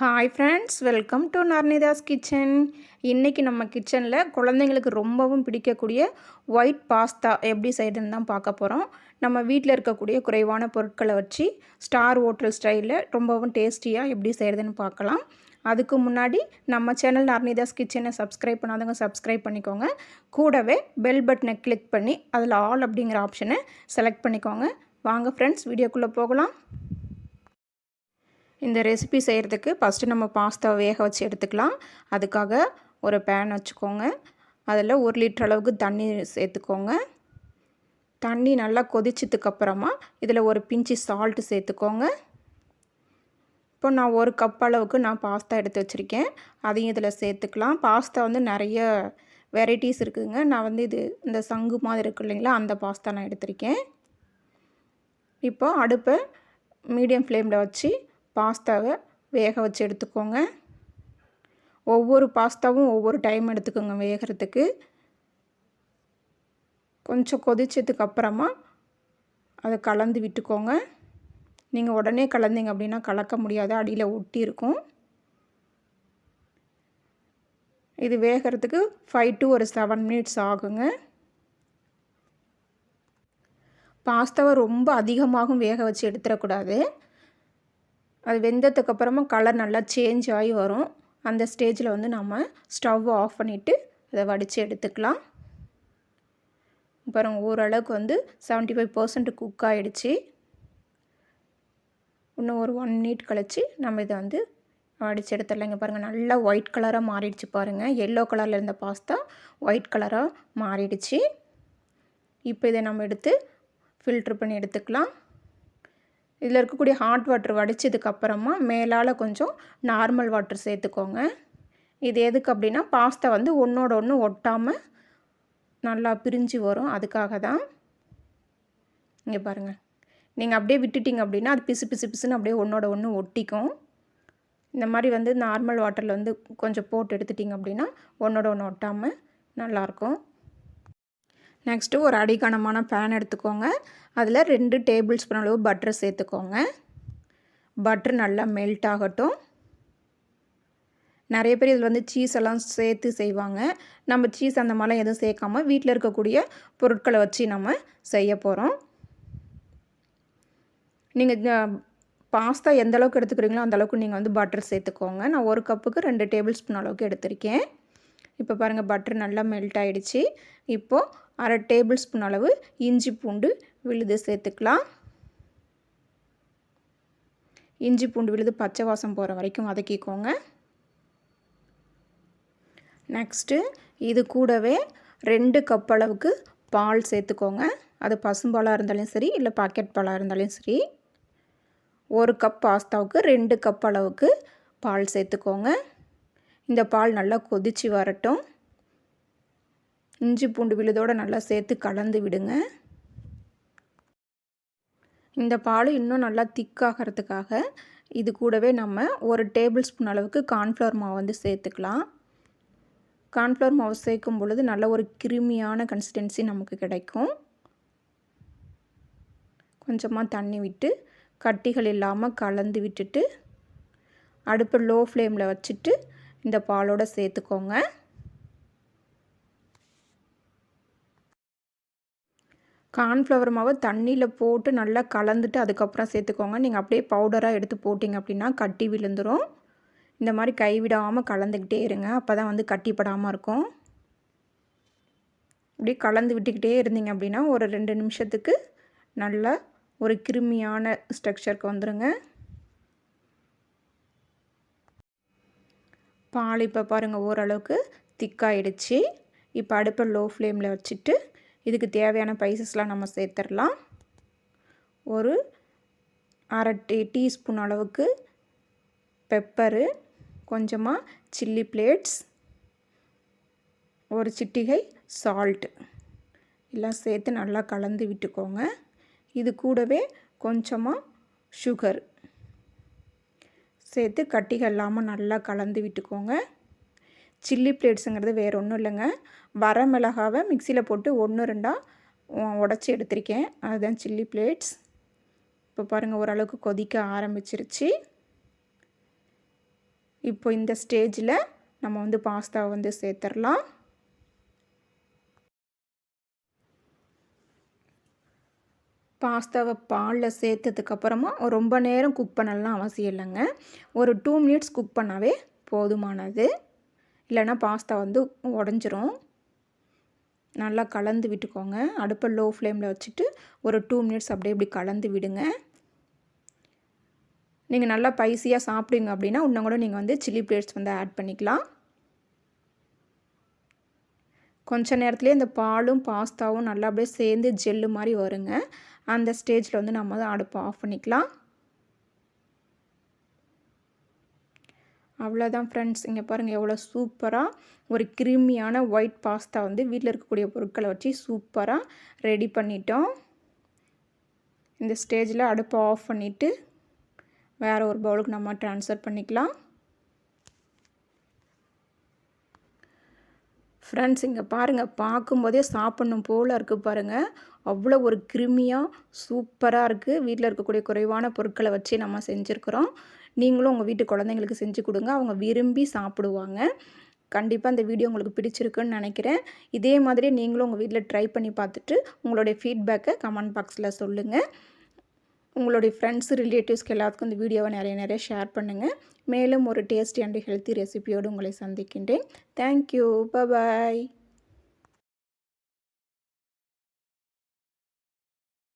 Hi friends welcome to Narnitha's kitchen இன்றைக்கி நம்ம கிச்சனில் குழந்தைங்களுக்கு ரொம்பவும் பிடிக்கக்கூடிய ஒயிட் பாஸ்தா எப்படி செய்கிறதுன்னு தான் பார்க்க போகிறோம் நம்ம வீட்டில் இருக்கக்கூடிய குறைவான பொருட்களை வச்சு ஸ்டார் ஹோட்டல் ஸ்டைலில் ரொம்பவும் டேஸ்டியாக எப்படி செய்கிறதுன்னு பார்க்கலாம். அதுக்கு முன்னாடி நம்ம சேனல் நர்னிதாஸ் கிச்சனை சப்ஸ்கிரைப் பண்ணாதவங்க சப்ஸ்கிரைப் பண்ணிக்கோங்க. கூடவே பெல் பட்டனை கிளிக் பண்ணி அதில் ஆல் அப்படிங்கிற ஆப்ஷனை செலக்ட் பண்ணிக்கோங்க. வாங்க ஃப்ரெண்ட்ஸ் வீடியோக்குள்ளே போகலாம். இந்த ரெசிபி செய்கிறதுக்கு ஃபஸ்ட்டு நம்ம பாஸ்தா வேக வச்சு எடுத்துக்கலாம். அதுக்காக ஒரு பேன் வச்சுக்கோங்க. அதில் ஒரு லிட்டர் அளவுக்கு தண்ணி சேர்த்துக்கோங்க. தண்ணி நல்லா கொதிச்சதுக்கப்புறமா இதில் ஒரு பிஞ்சு சால்ட்டு சேர்த்துக்கோங்க. இப்போ நான் ஒரு கப் அளவுக்கு நான் பாஸ்தா எடுத்து வச்சுருக்கேன். அதையும் இதில் சேர்த்துக்கலாம். பாஸ்தா வந்து நிறைய வெரைட்டிஸ் இருக்குதுங்க நான் வந்து இது இந்த சங்கு மாதிரி இருக்கு இல்லைங்களா அந்த பாஸ்தா நான் எடுத்திருக்கேன். இப்போ அடுப்பை மீடியம் ஃப்ளேமில் வச்சு பாஸ்தாவை வேக வச்சு எடுத்துக்கோங்க. ஒவ்வொரு பாஸ்தாவும் ஒவ்வொரு டைம் எடுத்துக்கோங்க வேகிறதுக்கு. கொஞ்சம் கொதிச்சதுக்கு அப்புறமா அதை கலந்து விட்டுக்கோங்க. நீங்கள் உடனே கலந்தீங்க அப்படின்னா கலக்க முடியாது அடியில் ஒட்டி இருக்கும். இது வேகிறதுக்கு ஃபைவ் டு ஒரு செவன் மினிட்ஸ் ஆகுங்க. பாஸ்தாவை ரொம்ப அதிகமாகவும் வேக வச்சு எடுத்துடக்கூடாது. அது வெந்ததுக்கப்புறமா கலர் நல்லா சேஞ்ச் ஆகி வரும். அந்த ஸ்டேஜில் வந்து நம்ம ஸ்டவ் ஆஃப் பண்ணிவிட்டு அதை வடித்து எடுத்துக்கலாம். பாருங்கள் ஓரளவுக்கு வந்து செவன்ட்டி ஃபைவ் பர்சன்ட் குக் ஆகிடுச்சு இன்னும் ஒரு ஒன் மினிட் கழித்து நம்ம இதை வந்து வடித்து எடுத்துடலாம். இங்கே பாருங்கள் நல்லா ஒயிட் கலராக மாறிடுச்சு பாருங்கள் எல்லோ கலரில் இருந்த பாஸ்தா ஒயிட் கலராக மாறிடுச்சு. இப்போ இதை நம்ம எடுத்து ஃபில்ட்ரு பண்ணி எடுத்துக்கலாம். இதில் இருக்கக்கூடிய ஹாட் வாட்டர் வடித்ததுக்கப்புறமா மேலால் கொஞ்சம் நார்மல் வாட்டர் சேர்த்துக்கோங்க. இது எதுக்கு அப்படின்னா பாஸ்தா வந்து ஒன்றோட ஒன்று ஒட்டாமல் நல்லா பிரிஞ்சு வரும். அதுக்காக தான் இங்கே பாருங்கள் நீங்கள் அப்படியே விட்டுட்டிங்க அப்படின்னா அது பிசு பிசு பிசுன்னு அப்படியே ஒன்றோட ஒன்று ஒட்டிக்கும். இந்த மாதிரி வந்து நார்மல் வாட்டரில் வந்து கொஞ்சம் போட்டு எடுத்துட்டிங்க அப்படின்னா ஒன்றோட ஒன்று ஒட்டாமல் நல்லாயிருக்கும் நெக்ஸ்ட்டு ஒரு அடிக்கணமான பேன் எடுத்துக்கோங்க. அதில் ரெண்டு டேபிள் ஸ்பூன் அளவு பட்டரை சேர்த்துக்கோங்க. பட்ரு நல்லா மெல்ட் ஆகட்டும். நிறைய பேர் இதில் வந்து சீஸ் எல்லாம் சேர்த்து செய்வாங்க. நம்ம சீஸ் அந்த மாதிரிலாம் எதுவும் சேர்க்காம வீட்டில் இருக்கக்கூடிய பொருட்களை வச்சு நம்ம செய்ய போகிறோம் நீங்கள் பாஸ்தா எந்த அளவுக்கு எடுத்துக்கிறீங்களோ அந்த அளவுக்கு நீங்கள் வந்து பட்டர் சேர்த்துக்கோங்க. நான் ஒரு கப்புக்கு ரெண்டு டேபிள் ஸ்பூன் அளவுக்கு எடுத்திருக்கேன். இப்போ பாருங்கள் பட்டர் நல்லா மெல்ட் ஆகிடுச்சி இப்போது அரை டேபிள் ஸ்பூன் அளவு இஞ்சி பூண்டு விழுது சேர்த்துக்கலாம். இஞ்சி பூண்டு விழுது பச்சை வாசம் போகிற வரைக்கும் வதக்கிக்கோங்க. நெக்ஸ்ட்டு இது கூடவே ரெண்டு கப் அளவுக்கு பால் சேர்த்துக்கோங்க. அது பசும்பாலாக இருந்தாலும் சரி இல்லை பாக்கெட் பாலாக இருந்தாலும் சரி. ஒரு கப் பாஸ்தாவுக்கு ரெண்டு கப் அளவுக்கு பால் சேர்த்துக்கோங்க. இந்த பால் நல்லா கொதித்து வரட்டும். இஞ்சி பூண்டு விழுதோடு நல்லா சேர்த்து கலந்து விடுங்க. இந்த பால் இன்னும் நல்லா திக்காகிறதுக்காக இது கூடவே நம்ம ஒரு டேபிள் ஸ்பூன் அளவுக்கு கார்ன்ஃப்ளவர் மாவு வந்து சேர்த்துக்கலாம். கார்ன்ஃப்ளவர் மாவு சேர்க்கும் பொழுது நல்ல ஒரு கிருமியான கன்சிஸ்டன்சி நமக்கு கிடைக்கும். கொஞ்சமாக தண்ணி விட்டு கட்டிகள் இல்லாமல் கலந்து விட்டுட்டு அடுப்பு லோ ஃப்ளேமில் வச்சுட்டு இந்த பாலோடு சேர்த்துக்கோங்க. கார்ன்ஃப்ளவர் மாவை தண்ணியில் போட்டு நல்லா கலந்துட்டு அதுக்கப்புறம் சேர்த்துக்கோங்க. நீங்கள் அப்படியே பவுடராக எடுத்து போட்டிங்க அப்படின்னா கட்டி விழுந்துடும் இந்த மாதிரி கைவிடாமல் கலந்துக்கிட்டே இருங்க. அப்போ தான் வந்து கட்டிப்படாமல் இருக்கும். இப்படி கலந்து விட்டுக்கிட்டே இருந்தீங்க அப்படின்னா ஒரு ரெண்டு நிமிஷத்துக்கு நல்ல ஒரு கிருமியான ஸ்ட்ரக்சருக்கு வந்துடுங்க பால் இப்போ பாருங்கள் ஓரளவுக்கு திக்காயிடுச்சு இப்போ அடுப்பை லோ ஃப்ளேமில் வச்சுட்டு இதுக்கு தேவையான பைசஸ்லாம் நம்ம சேர்த்துடலாம். ஒரு அரை டீ டீஸ்பூன் அளவுக்கு பெப்பரு கொஞ்சமாக சில்லி பிளேட்ஸ் ஒரு சிட்டிகை சால்ட்டு எல்லாம் சேர்த்து நல்லா கலந்து விட்டுக்கோங்க. இது கூடவே கொஞ்சமாக சுகர் சேர்த்து கட்டிகள் இல்லாமல் நல்லா கலந்து விட்டுக்கோங்க. சில்லி பிளேட்ஸுங்கிறது வேறு ஒன்றும் இல்லைங்க. வர மிளகாவை மிக்சியில் போட்டு ஒன்று ரெண்டாக உடச்சி எடுத்திருக்கேன். அதுதான் சில்லி பிளேட்ஸ். இப்போ பாருங்கள் ஓரளவுக்கு கொதிக்க ஆரம்பிச்சிருச்சு. இப்போ இந்த ஸ்டேஜில் நம்ம வந்து பாஸ்தாவை வந்து சேர்த்துடலாம் பாஸ்தாவை பாலில் சேர்த்ததுக்கப்புறமா ரொம்ப நேரம் குக் பண்ணலாம் அவசியம் இல்லைங்க. ஒரு டூ மினிட்ஸ் குக் பண்ணாவே போதுமானது. இல்லைன்னா பாஸ்தா வந்து உடஞ்சிரும். நல்லா கலந்து விட்டுக்கோங்க. அடுப்பை லோ ஃப்ளேமில் வச்சுட்டு ஒரு டூ மினிட்ஸ் அப்படியே இப்படி கலந்து விடுங்க. நீங்கள் நல்லா பைசியாக சாப்பிடுங்க அப்படின்னா இன்னும் கூட நீங்கள் வந்து சில்லி பிளேட்ஸ் வந்து ஆட் பண்ணிக்கலாம். கொஞ்ச நேரத்துலேயே இந்த பாலும் பாஸ்தாவும் நல்லா அப்படியே சேர்ந்து ஜெல்லு மாதிரி வருங்க. அந்த ஸ்டேஜில் வந்து நம்ம தான் அடுப்பை ஆஃப் பண்ணிக்கலாம். அவ்வளோதான் ஃப்ரெண்ட்ஸ் இங்கே பாருங்கள் எவ்வளோ சூப்பராக ஒரு கிருமியான ஒயிட் பாஸ்தா வந்து வீட்டில் இருக்கக்கூடிய பொருட்களை வச்சு சூப்பராக ரெடி பண்ணிட்டோம். இந்த ஸ்டேஜில் அடுப்பை ஆஃப் பண்ணிவிட்டு வேறு ஒரு பவுலுக்கு நம்ம ட்ரான்ஸ்ஃபர் பண்ணிக்கலாம். ஃப்ரெண்ட்ஸ் இங்கே பாருங்கள் பார்க்கும்போதே சாப்பிட்ணும் போல் இருக்குது பாருங்கள் அவ்வளோ ஒரு கிருமியாக சூப்பராக இருக்குது வீட்டில் இருக்கக்கூடிய குறைவான பொருட்களை வச்சு நம்ம செஞ்சுருக்குறோம். நீங்களும் உங்கள் வீட்டு குழந்தைங்களுக்கு செஞ்சு கொடுங்க. அவங்க விரும்பி சாப்பிடுவாங்க. கண்டிப்பாக இந்த வீடியோ உங்களுக்கு பிடிச்சிருக்குன்னு நினைக்கிறேன். இதே மாதிரி நீங்களும் உங்கள் வீட்டில் ட்ரை பண்ணி பார்த்துட்டு உங்களுடைய ஃபீட்பேக்கை கமெண்ட் பாக்ஸில் சொல்லுங்கள் உங்களுடைய ஃப்ரெண்ட்ஸ் ரிலேட்டிவ்ஸ்க்கு எல்லாத்துக்கும் இந்த வீடியோவை நிறைய நிறைய ஷேர் பண்ணுங்கள் மேலும் ஒரு டேஸ்டி அண்ட் ஹெல்த்தி ரெசிபியோடு உங்களை சந்திக்கின்றேன். Thank you bye bye